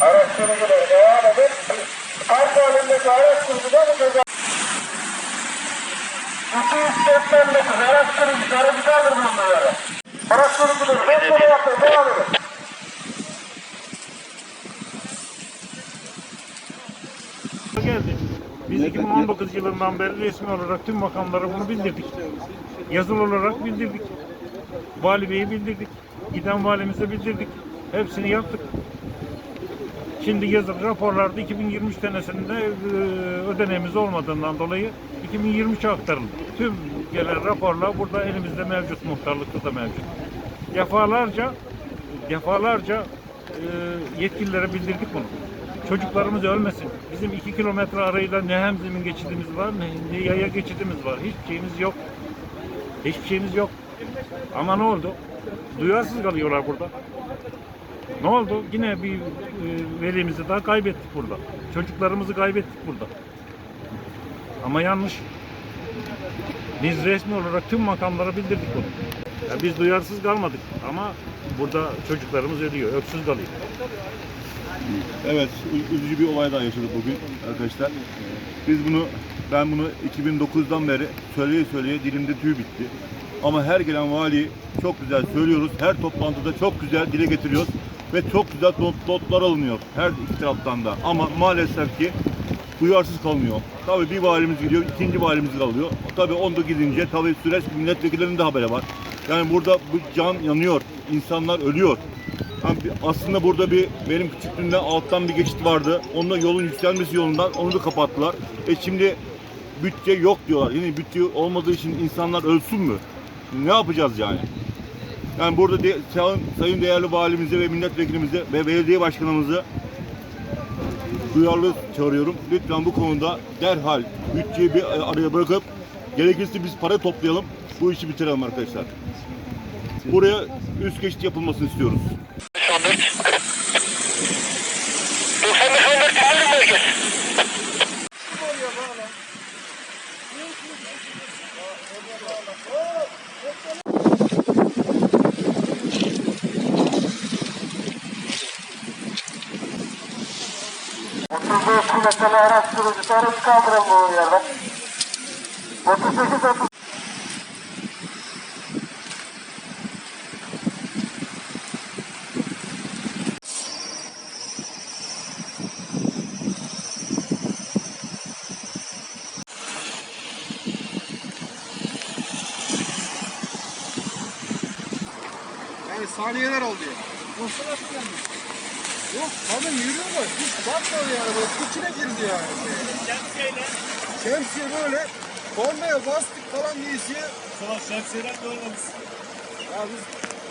Araştırmalara devam edip Ardahan'daki araştırmada bu ceza bütün işletmenle araştırmacılara güzeldir bunlara. Araştırmacılar hep bunu yapıyor. Devam edin. 2019 yılından beri resmi olarak tüm makamlara bunu bildirdik. Yazılı olarak bildirdik. Vali Bey'i bildirdik. Giden valimize bildirdik. Hepsini yaptık. Şimdi yazılı raporlarda 2023 senesinde e, ödeneğimiz olmadığından dolayı 2023'e aktarıldı. Tüm gelen raporlar burada elimizde mevcut, muhtarlıkta da mevcut. Defalarca defalarca e, yetkililere bildirdik bunu. Çocuklarımız ölmesin. Bizim iki kilometre arayla ne hemzemin geçidimiz var ne, ne yaya geçidimiz var. Hiçbir şeyimiz yok. Hiçbir şeyimiz yok. Ama ne oldu? Duyarsız kalıyorlar burada. Ne oldu? Yine bir e, velimizi daha kaybettik burada. Çocuklarımızı kaybettik burada. Ama yanlış. Biz resmi olarak tüm makamlara bildirdik bunu. Ya biz duyarsız kalmadık ama burada çocuklarımız ölüyor, öksüz kalıyor. Evet, üzücü bir olay daha yaşadık bugün arkadaşlar. Biz bunu, ben bunu 2009'dan beri söyleye söyleye dilimde tüy bitti. Ama her gelen vali çok güzel söylüyoruz. Her toplantıda çok güzel dile getiriyoruz. Ve çok güzel not, notlar alınıyor her iki taraftan da. Ama maalesef ki duyarsız kalmıyor. Tabii bir valimiz gidiyor, ikinci valimiz kalıyor. Tabii onda gidince tabii süreç milletvekillerinin de haberi var. Yani burada bu can yanıyor, insanlar ölüyor. Aslında burada bir benim küçüklüğümde alttan bir geçit vardı. Onunla yolun yükselmesi yolundan onu da kapattılar. E şimdi bütçe yok diyorlar. Yani bütçe olmadığı için insanlar ölsün mü? Ne yapacağız yani? Yani burada de, sayın değerli valimize ve milletvekilimize ve belediye başkanımızı duyarlı çağırıyorum. Lütfen bu konuda derhal bütçeyi bir araya bırakıp gerekirse biz para toplayalım. Bu işi bitirelim arkadaşlar. Buraya üst geçit yapılmasını istiyoruz. Sürücüsü aracı kaldırın bu yerden. 38 30 Yani saniyeler oldu ya. Nasıl yani? Yok kadın yürüyorlar. Hiç bakmadı yani. Böyle içine girdi yani. Şemsiyeyle. Şemsiye böyle. Kornaya bastık falan diyesiye. Sonra şemsiyeler de olmamış. Ya biz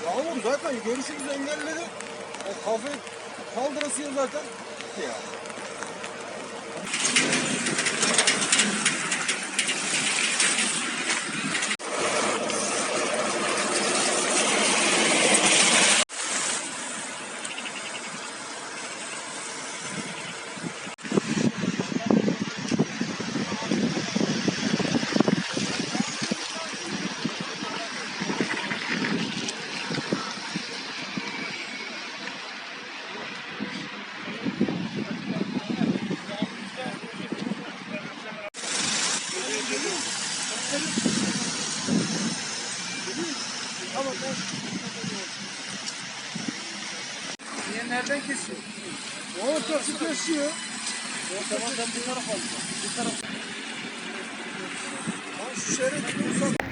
yağmur zaten görüşümüzü engelledi. O kafayı kaldırasıya zaten gitti ya. Niye nereden kesiyor? Ortası kesiyor. Ortadan bu tarafa. Bu tarafa. Lan şu şeridi uzat.